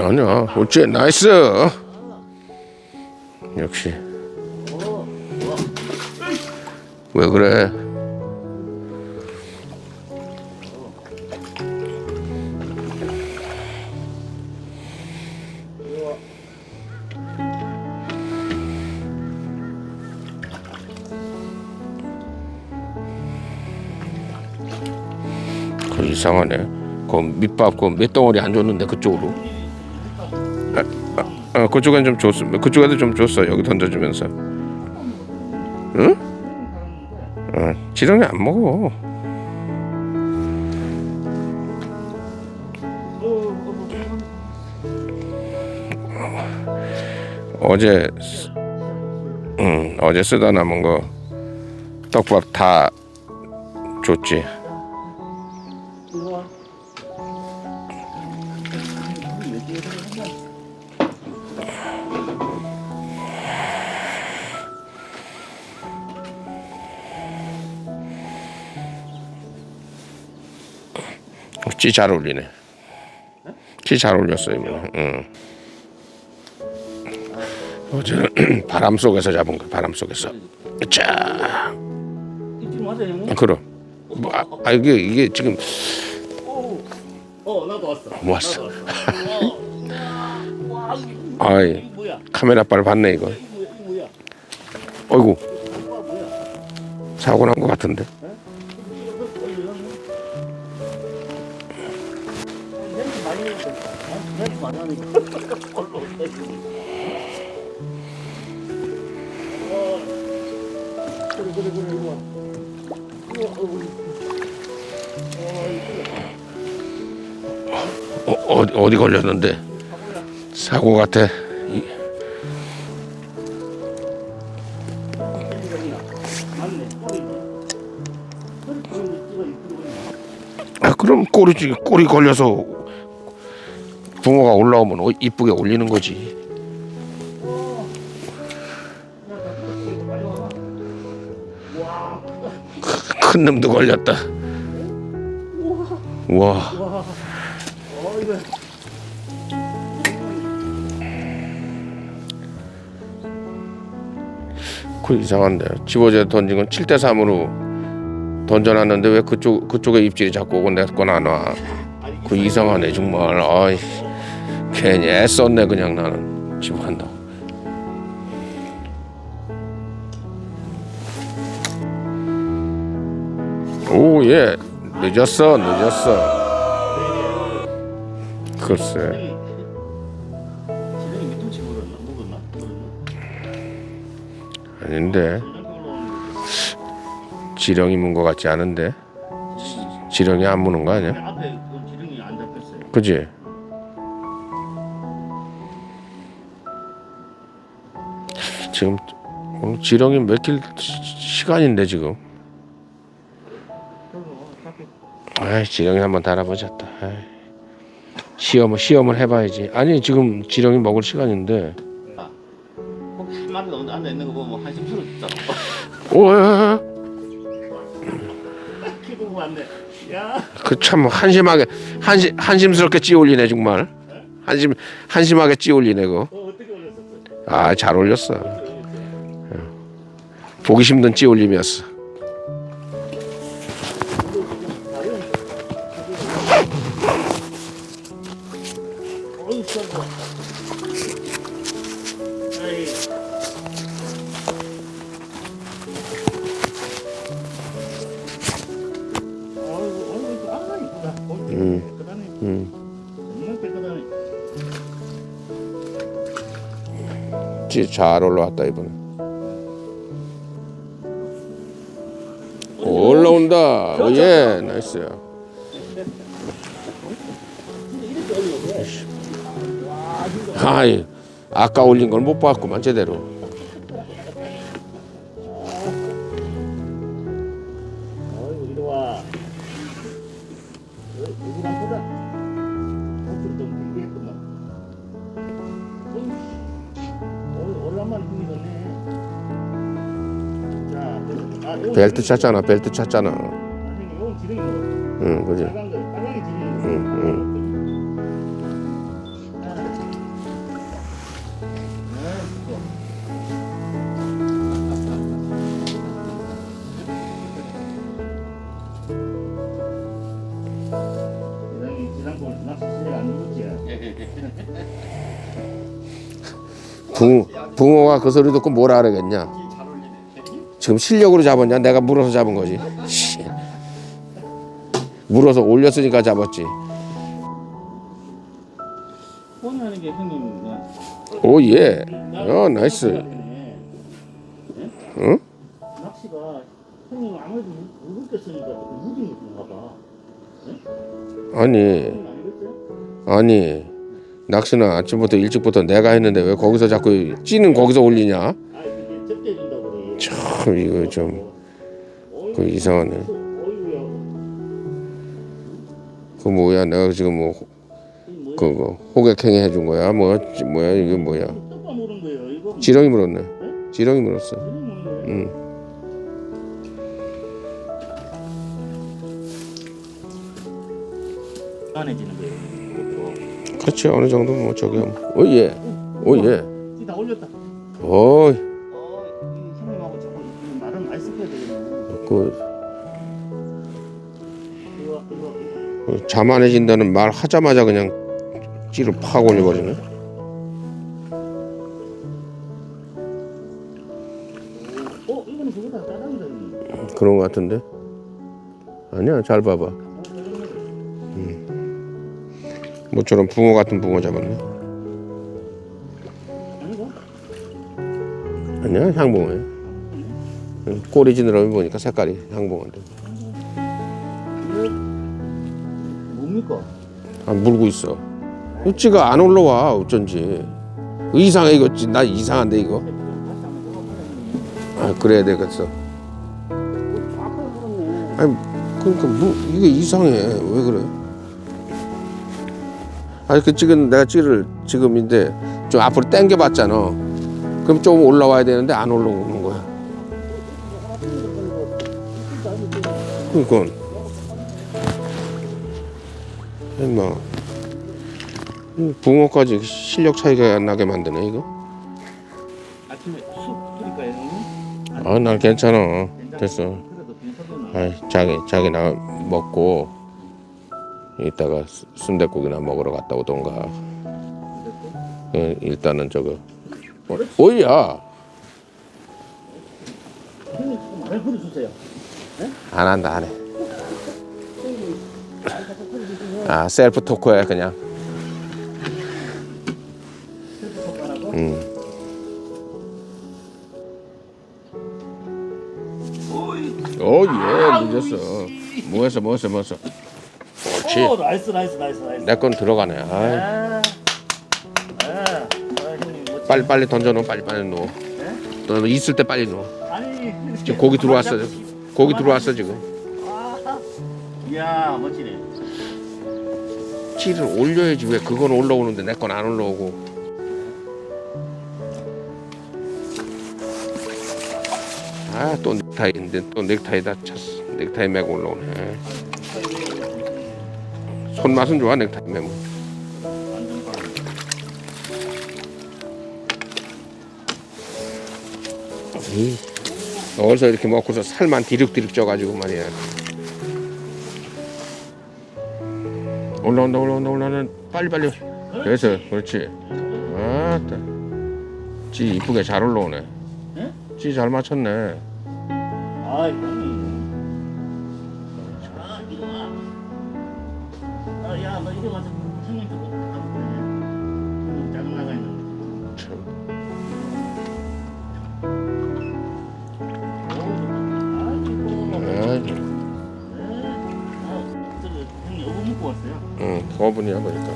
아니야. 어째 나이스. 역시. 왜 그래? 그 이상하네. 그 밑밥 그 맷덩어리 안 줬는데 그쪽으로 어, 그쪽엔 좀 줬어. 그쪽에도 좀 줬어. 여기 던져주면서. 응? 어, 지렁이 안 먹어. 어제 쓰- 응 어제 쓰다 남은 거 떡밥 다 줬지 찌 잘 어울리네. 찌 잘 어울렸어 이번에. 응. 어제는 바람 속에서 잡은 거. 바람 속에서. 자, 이쯤 맞아 형? 그럼. 뭐, 아, 아, 이게 이게 지금 어 나도 왔어. 뭐 왔어? 왔어. 어. 아이? 카메라 빨 봤네 이거. 어이구? 사고 난것 같은데. 냄 어, 어디 걸렸는데? 사고 같아. 아 그럼 꼬리 지- 꼬리 걸려서 붕어가 올라오면 어, 이쁘게 올리는 거지. 큰 놈도 걸렸다. 와. 그 이상한데. 집어제 던진 건 7대 3으로 던져놨는데 왜 그쪽 그쪽에 입질이 자꾸 오고 내건안 와. 그 이상하네 정말. 아이 괜히 애썼네 그냥 나는 집어간다. 오 예. 늦었어 늦었어. 글쎄. 지렁이 밑둥치 물었나? 묵었나? 물었나? 아닌데. 지렁이 문것 같지 않은데 지렁이 안 무는 거 아니야? 앞에 그 지렁이 안 잡혔어요. 그지? 지금 어, 지렁이 시- 시간인데 지금 아이 지렁이 한번 달아보셨다 아이. 시험을 시험을 해봐야지 아니 지금 지렁이 먹을 시간인데 혹시 한 마리 넘어 앉아 있는 거 보면 한심스럽잖아. 오그 키고 왔네. 야. 참 한심하게 한심 한심스럽게 찌올리네 정말 한심 한심하게 찌올리네 그거 어 어떻게 올렸었어? 아잘 올렸어 보기 힘든 찌올림이었어. 음. 음. 잘 올라왔다 이번에 올라온다. 오예 나이스 아이 아까 올린 걸 못 봤구만 제대로 벨트 찾잖아, 벨트 찾잖아. 응, 그지. 붕, 붕어가 그 소리 듣고 뭘 알아겠냐? 지금 실력으로 잡았냐? 내가 물어서 잡은 거지. 씨. 물어서 올렸으니까 잡았지. 폰하는 게 형님 오 예. 어 나이스. 응? 낚시가 형님 아무래도 쓰니까 무기 느낌가 봐. 아니 형님 아니겠어요? 아니 낚시는 아침부터 일찍부터 내가 했는데 왜 거기서 자꾸 찌는 거기서 올리냐? 아. 참 이거 좀 그 이상하네. 그 뭐야 내가 지금 뭐 그거 호객행위 해준 거야? 뭐 뭐야 이게 뭐야? 지렁이 물었네. 지렁이 물었어. 응. 안해지는 거예요. 그렇지 어느 정도 뭐 저기 오예 오예 이다 올렸다. 어이 그 이거 자만해진다는 말 하자마자 그냥 찌를 팍 올려버리네. 어 이거는 그거다. 그런 거 같은데. 아니야 잘 봐봐. 모처럼 붕어 같은 붕어 잡았네. 아니고? 아니야 향붕어야. 응, 꼬리 지느러미 보니까 색깔이 향붕어인데. 뭡니까? 아, 물고 있어. 찌가 안 올라와 어쩐지. 이상해 이거 찌- 나 이상한데 이거. 아 그래야 되겠어. 아니 그러니까 뭐 이게 이상해 왜 그래? 아니 그 지금 내가 찌를 지금인데 좀 앞으로 당겨봤잖아. 그럼 좀 올라와야 되는데 안 올라오는 거야. 임마 이 붕어까지 실력 차이가 안 나게 만드네 이거. 아침에 쑥 드릴까요 형님? 아난 괜찮아 됐어. 아 자기 자기 나 먹고 이따가 수- 순댓국이나 먹으러 갔다 오던가. 어, 일단은 저거 어, 오야 형님 조금 많이 버려주세요. 안 한다 안 해. 아 셀프 토크야 그냥. 음. 오예 늦었어. 뭐했어 뭐했어 뭐했어. 그렇지. 오 나이스 나이스 나이스 나이스. 내 건 들어가네. 아이, 아, 아, 아 형님 멋지. 빨리 빨리 던져 놓어 빨리 빨리 놓어. 네? 너 있을 때 빨리 놓어. 아니 지금 고기 들어왔어. 고기 들어왔어 지금. 아, 이야 멋지네. 찌를 올려야지 왜 그건 올라오는데 내 건 안 올라오고. 아또 넥타이인데 또 넥타이다 찼어. 넥타이 메고 올라오네. 손맛은 좋아 넥타이. 완전 빠르네. 이, 어디서 이렇게 먹고서 살만 디륵디륵 쪄가지고 말이야. 올라온다 올라온다 올라오는 빨리 빨리. 됐어 그렇지. 아따. 찌 이쁘게 잘 올라오네. 네? 찌잘 맞췄네. 아 형님. 아 이리 와. 아야너 이리 와서 형님 좀 분이야 보니까.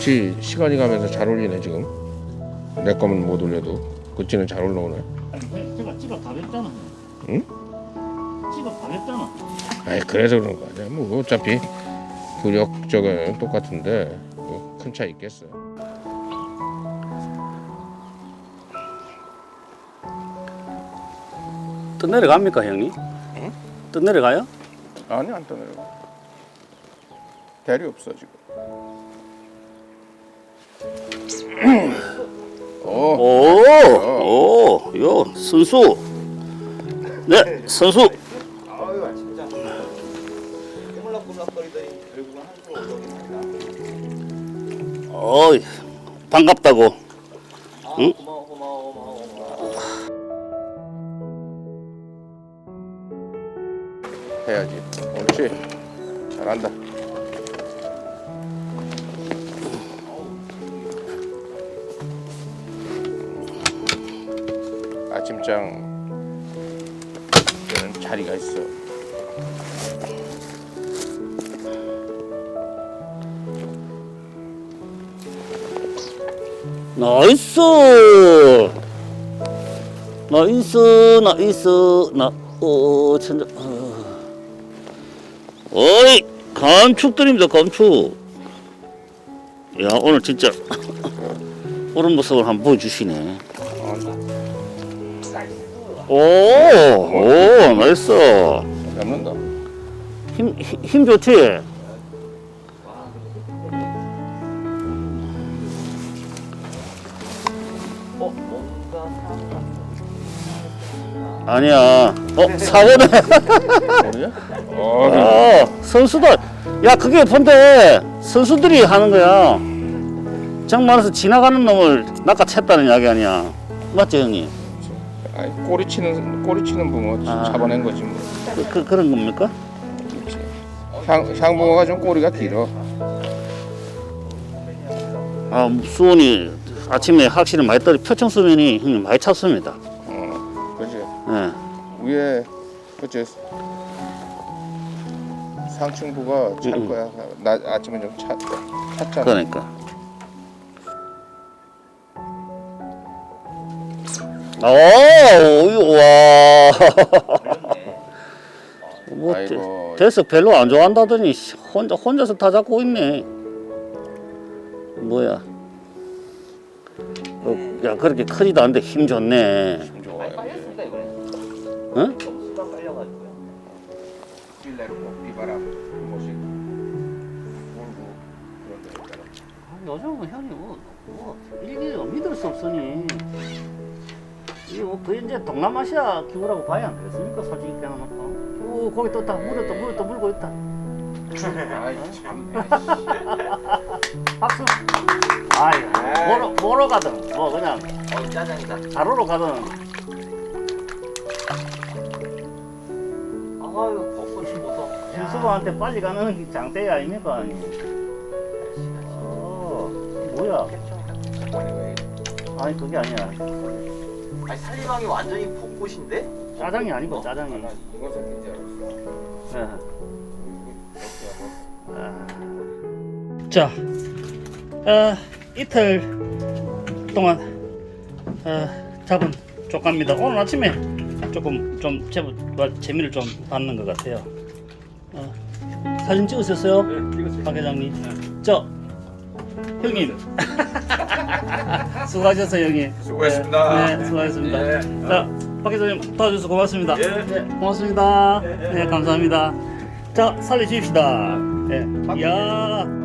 지 시간이 가면서 잘 올리네 지금. 내 거면 못 올려도 그 찌는 잘 올라오네. 아니 형, 제가 찌가 가볍잖아. 응? 찌가 가볍잖아. 아이 그래서 그런 거 아니야. 뭐 어차피 구력 저거 똑같은데 뭐 큰 차이 있겠어. 또 내려갑니까 형님? 응? 또 내려가요? 아니 안 떠내려. 대리 없어 지금. 어, 오, 오, 요 선수. 네, 선수. 결국은 한다. 어이 반갑다고. 아, 응? 고마워, 고 해야지. 옳지. 잘한다. 아침장 때는 자리가 있어. 나이스 나이스 나이스 나 어 천자 어. 어이 감축드립니다 감축 야 오늘 진짜 오른 모습을 한번 보여주시네 오오 나이스 잡는다. 힘, 힘, 힘 좋지 아니야 어 사고네? 어, 어, 선수들. 야, 그게 본데 선수들이 하는 거야. 정말에서 지나가는 놈을 낚아챘다는 이야기 아니야. 맞죠, 형님? 아니, 꼬리 치는 꼬리 치는 붕어 아. 잡아낸 거지 뭐. 그, 그, 그런 겁니까? 그렇지. 향 향붕어가 좀 꼬리가 길어. 아, 수온이 아침에 확실히 많이 떨어 표층수면이 형님 많이 찼습니다. 어, 그렇지. 예. 위에 그치 상층부가 찰 음. 거야. 나 아침에 좀 찼, 찼잖아. 그러니까. 오, 와. 뭐, 아이고. 대석 별로 안 좋아한다더니 씨, 혼자 혼자서 다 잡고 있네. 뭐야? 어, 야 그렇게 크지도 않는데 힘 좋네. 좀 좋아요. 응? 비바람 몰고 그런 데 있잖아. 요즘은 형님 뭐, 뭐 일기가 믿을 수 없으니 이뭐 거의 이제 동남아시아 기후라고 봐야 안 되겠습니까? 솔직히 빼놓고. 오 거기 또다 물에 또 물에 또 물고 있다. 아이 참. 박수. 아이 뭐로 뭐로 가든 뭐 그냥 어, 짜장이다. 자로로 가든 벚꽃이 무서워. 신수부한테 빨리 가는 게 장대 아닙니까? 어, 뭐야? 아니, 왜? 아니 그게 아니야. 아니, 살리방이 완전히 벚꽃인데? 짜장이 아니고 어? 짜장이. 난 이거 생긴 줄 알았어. 예. 이렇게 하고. 자, 어, 이틀 동안 어, 잡은 조과입니다. 오늘 아침에 조금 좀 제법 뭐 재미를 좀 받는 것 같아요. 어, 사진 찍으셨어요? 네, 찍었어요. 박 회장님. 저 형님 수고하셨어요, 형님. 수고했습니다. 네, 네, 수고하셨습니다. 자, 박 회장님 도와주셔서 고맙습니다. 네, 고맙습니다. 네, 감사합니다. 자, 살려주십시다. 네, 이야.